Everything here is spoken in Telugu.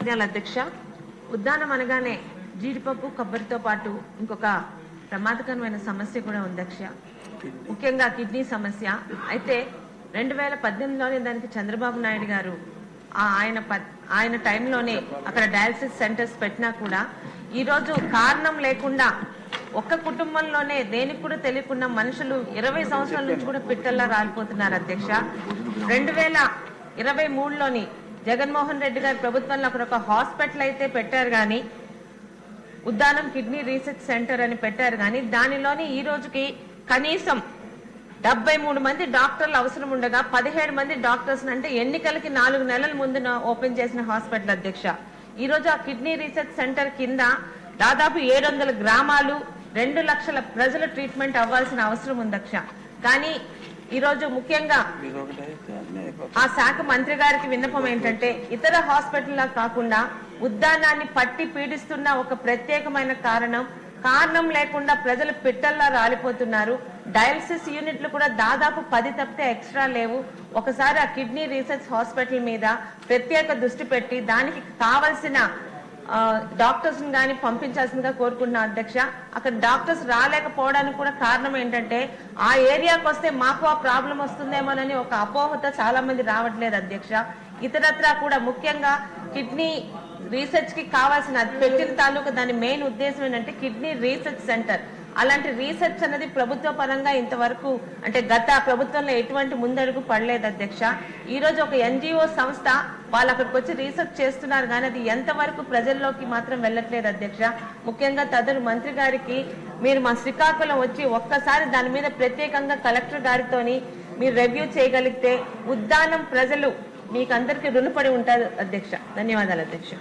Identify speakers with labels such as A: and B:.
A: ధన్యవాదాలు అధ్యక్ష. ఉద్దానం అనగానే జీడిపప్పు కొబ్బరితో పాటు ఇంకొక ప్రమాదకరమైన సమస్య కూడా ఉంది అధ్యక్ష ముఖ్యంగా కిడ్నీ సమస్య. అయితే రెండు వేల పద్దెనిమిదిలోనే దానికి చంద్రబాబు నాయుడు గారు ఆ ఆయన ఆయన టైంలోనే అక్కడ డయాలసిస్ సెంటర్స్ పెట్టినా కూడా ఈ రోజు కారణం లేకుండా ఒక్క కుటుంబంలోనే దేనికి కూడా తెలియకుండా మనుషులు ఇరవై సంవత్సరాల నుంచి కూడా పిట్టల్లా రాలిపోతున్నారు అధ్యక్ష. రెండు వేల ఇరవై మూడులోని జగన్మోహన్ రెడ్డి గారి ప్రభుత్వంలో అక్కడ ఒక హాస్పిటల్ అయితే పెట్టారు కానీ ఉద్దానం కిడ్నీ రీసెర్చ్ సెంటర్ అని పెట్టారు కానీ దానిలోని ఈ రోజుకి కనీసం డెబ్బై మూడు మంది డాక్టర్లు అవసరం ఉండగా పదిహేడు మంది డాక్టర్స్ అంటే ఎన్నికలకి నాలుగు నెలల ముందు ఓపెన్ చేసిన హాస్పిటల్ అధ్యక్ష. ఈ రోజు ఆ కిడ్నీ రీసెర్చ్ సెంటర్ కింద దాదాపు ఏడు వందల గ్రామాలు రెండు లక్షల ప్రజల ట్రీట్మెంట్ అవ్వాల్సిన అవసరం ఉంది అక్ష కానీ ఈ రోజు ముఖ్యంగా ఆ శాఖ మంత్రి గారికి విన్నపం ఏంటంటే ఇతర హాస్పిటల్ కాకుండా ఉద్దానాన్ని పట్టి పీడిస్తున్న ఒక ప్రత్యేకమైన కారణం కారణం లేకుండా ప్రజలు పిట్టల్లా రాలిపోతున్నారు. డయాలసిస్ యూనిట్లు కూడా దాదాపు పది తప్పితే ఎక్స్ట్రా లేవు. ఒకసారి ఆ కిడ్నీ రీసెర్చ్ హాస్పిటల్ మీద ప్రత్యేక దృష్టి పెట్టి దానికి కావలసిన డాక్టర్స్ కానీ పంపించాల్సిందిగా కోరుకుంటున్నా అధ్యక్ష. అక్కడ డాక్టర్స్ రాలేకపోవడానికి కూడా కారణం ఏంటంటే ఆ ఏరియాకి వస్తే మాకు ఆ ప్రాబ్లం వస్తుందేమోనని ఒక అపోహతో చాలా మంది రావట్లేదు అధ్యక్ష. ఇతరత్రా కూడా ముఖ్యంగా కిడ్నీ రీసెర్చ్కి కావాల్సిన పెట్టిన తాలూకా దాని మెయిన్ ఉద్దేశం ఏంటంటే కిడ్నీ రీసెర్చ్ సెంటర్ అలాంటి రీసెర్చ్ అనేది ప్రభుత్వ పరంగా ఇంతవరకు అంటే గత ప్రభుత్వంలో ఎటువంటి ముందడుగు పడలేదు అధ్యక్ష. ఈ రోజు ఒక ఎన్జిఓ సంస్థ వాళ్ళు అక్కడికి వచ్చి రీసెర్చ్ చేస్తున్నారు కానీ అది ఎంతవరకు ప్రజల్లోకి మాత్రం వెళ్ళట్లేదు అధ్యక్ష. ముఖ్యంగా తదురు మంత్రి గారికి మీరు మా శ్రీకాకుళం వచ్చి ఒక్కసారి దాని మీద ప్రత్యేకంగా కలెక్టర్ గారితోని మీరు రివ్యూ చేయగలిగితే ఉద్దానం ప్రజలు మీకు అందరికీ రుణపడి ఉంటారు అధ్యక్ష. ధన్యవాదాలు అధ్యక్ష.